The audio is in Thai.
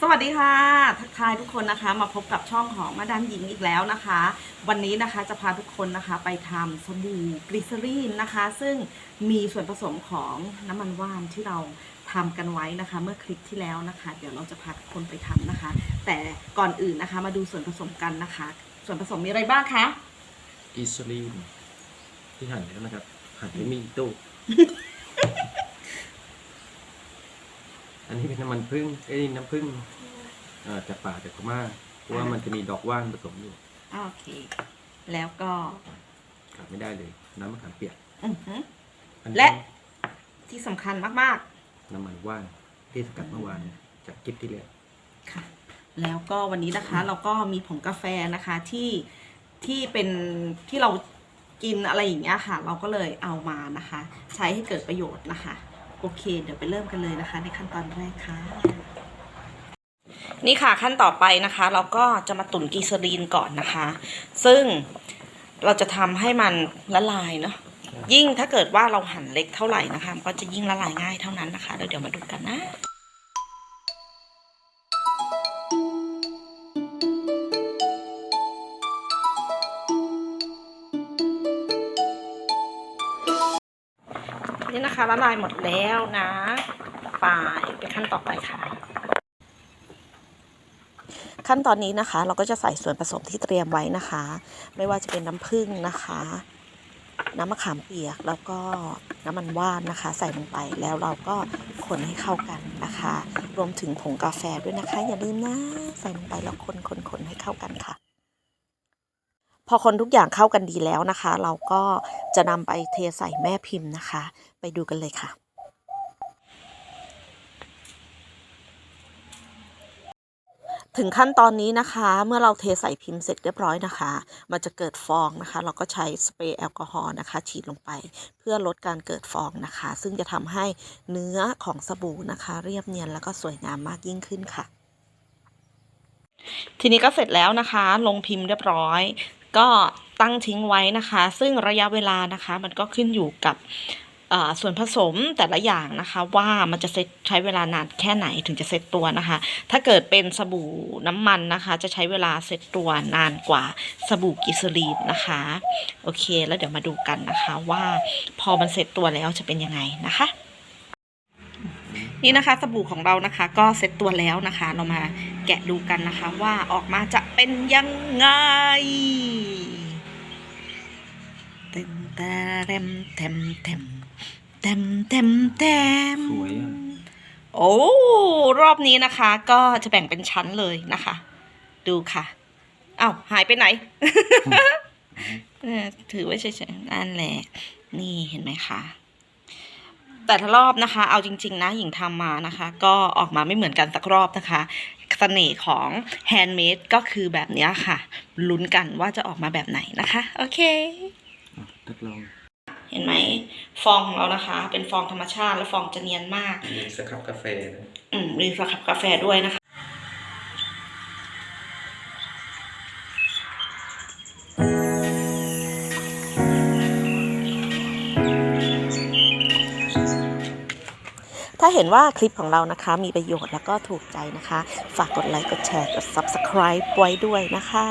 สวัสดีค่ะ ทักทายทุกคนนะคะ มาพบกับช่องของมาดามหญิงอีกแล้วนะคะ วันนี้นะคะจะพาทุกคนนะคะไปทำสบู่กลิเซอรีนนะคะ ซึ่งมีส่วนผสมของน้ำมันว่านที่เราทำกันไว้นะคะ เมื่อคลิปที่แล้วนะคะ เดี๋ยวเราจะพาทุกคนไปทำนะคะ แต่ก่อนอื่นนะคะมาดูส่วนผสมกันนะคะ ส่วนผสมมีอะไรบ้างคะ อิสลีนที่หั่นแล้วนะครับ หั่นไม่มีตู้ อั นนี้เป็นน้ำมันพึ่งเอ้ยน้ำพึ่งเอ่อจากป่าจากพม่าเพราะว่ามันจะมีดอกว่านผสมอยู่โอเค แล้วก็ขาดไม่ได้เลย น้ำมะขามเปียกอือหือ อันนี้และ ที่สำคัญมากๆน้ำมันว่านที่สกัดเมื่อวานจากคลิปที่แล้วค่ะ แล้วก็วันนี้นะคะ เราก็มีผงกาแฟนะคะที่ที่เป็นที่เรากินอะไรอย่างเงี้ยค่ะ เราก็เลยเอามานะคะ ใช้ให้เกิดประโยชน์นะคะ โอเค เดี๋ยวไปเริ่มกันเลยนะคะ ในขั้นตอนแรกค่ะ นี่ค่ะขั้นต่อไปนะคะ เราก็จะมาตุ๋นกีซารีนก่อนนะคะ ซึ่งเราจะทำให้มันละลายเนาะยิ่งถ้าเกิดว่าเราหั่นเล็กเท่าไหร่นะคะมันก็จะยิ่งละลายง่ายเท่านั้นนะคะแล้วเดี๋ยวมาดูกันนะ นี่นะคะละลายหมดแล้วนะไปไปขั้นต่อไปค่ะ ขั้นตอนนี้นะคะ เราก็จะใส่ส่วนผสมที่เตรียมไว้นะคะ ไม่ว่าจะเป็นน้ำผึ้งนะคะ น้ำมะขามเปียกแล้วก็น้ำมันว่านนะคะ ใส่ลงไปแล้วเราก็คนให้เข้ากันนะคะ รวมถึงผงกาแฟด้วยนะคะ อย่าลืมนะใส่ลงไปแล้วคนคนคนให้เข้ากันค่ะ พอคนทุกอย่างเข้ากันดีแล้วนะคะ เราก็จะนำไปเทใส่แม่พิมพ์นะคะ ไปดูกันเลยค่ะ ถึงขั้นตอนนี้นะคะ เมื่อเราเทใส่พิมพ์เสร็จเรียบร้อยนะคะ มันจะเกิดฟองนะคะ เราก็ใช้สเปรย์แอลกอฮอล์นะคะ ฉีดลงไป เพื่อลดการเกิดฟองนะคะ ซึ่งจะทำให้เนื้อของสบู่นะคะ เรียบเนียนแล้วก็สวยงามมากยิ่งขึ้นค่ะทีนี้ก็เสร็จแล้วนะคะ ลงพิมพ์เรียบร้อย ก็ตั้งทิ้งไว้นะคะ ซึ่งระยะเวลานะคะมันก็ขึ้นอยู่กับส่วนผสมแต่ละอย่างนะคะว่ามันจะเซตใช้เวลานานแค่ไหนถึงจะเซตตัวนะคะ ถ้าเกิดเป็นสบู่น้ำมันนะคะ จะใช้เวลาเซตตัวนานกว่าสบู่กิสลีนนะคะโอเค แล้วเดี๋ยวมาดูกันนะคะว่าพอมันเสร็จตัวแล้วจะเป็นยังไงนะคะ นี่นะคะสบู่ของเรานะคะก็เซ็ตตัวแล้วนะคะ เรามาแกะดูกันนะคะ ว่าออกมาจะเป็นยังไงเต็มแต่เต็มเต็มเต็มเต็มเต็มเต็มสวยอะโอ้รอบนี้นะคะ ก็จะแบ่งเป็นชั้นเลยนะคะ ดูค่ะอ้าวหายไปไหนเออถือไว้เฉยๆนั่นแหละ นี่เห็นไหมคะ แต่ละรอบนะคะ เอาจริง ๆ นะหญิงทำมานะคะ ก็ออกมาไม่เหมือนกันสักรอบนะคะเสน่ห์ของแฮนด์เมดก็คือแบบเนี้ยค่ะ ลุ้นกันว่าจะออกมาแบบไหนนะคะ โอเคอะทดลองเห็นไหมฟองของเรานะคะ เป็นฟองธรรมชาติและฟองจะเนียนมากมีสครับกาแฟนะอืมมีสครับกาแฟด้วยนะคะ ถ้าเห็นว่าคลิปของเรานะคะ มีประโยชน์แล้วก็ถูกใจนะคะ ฝากกดไลค์ กดแชร์ กด Subscribe ไว้ด้วยนะคะ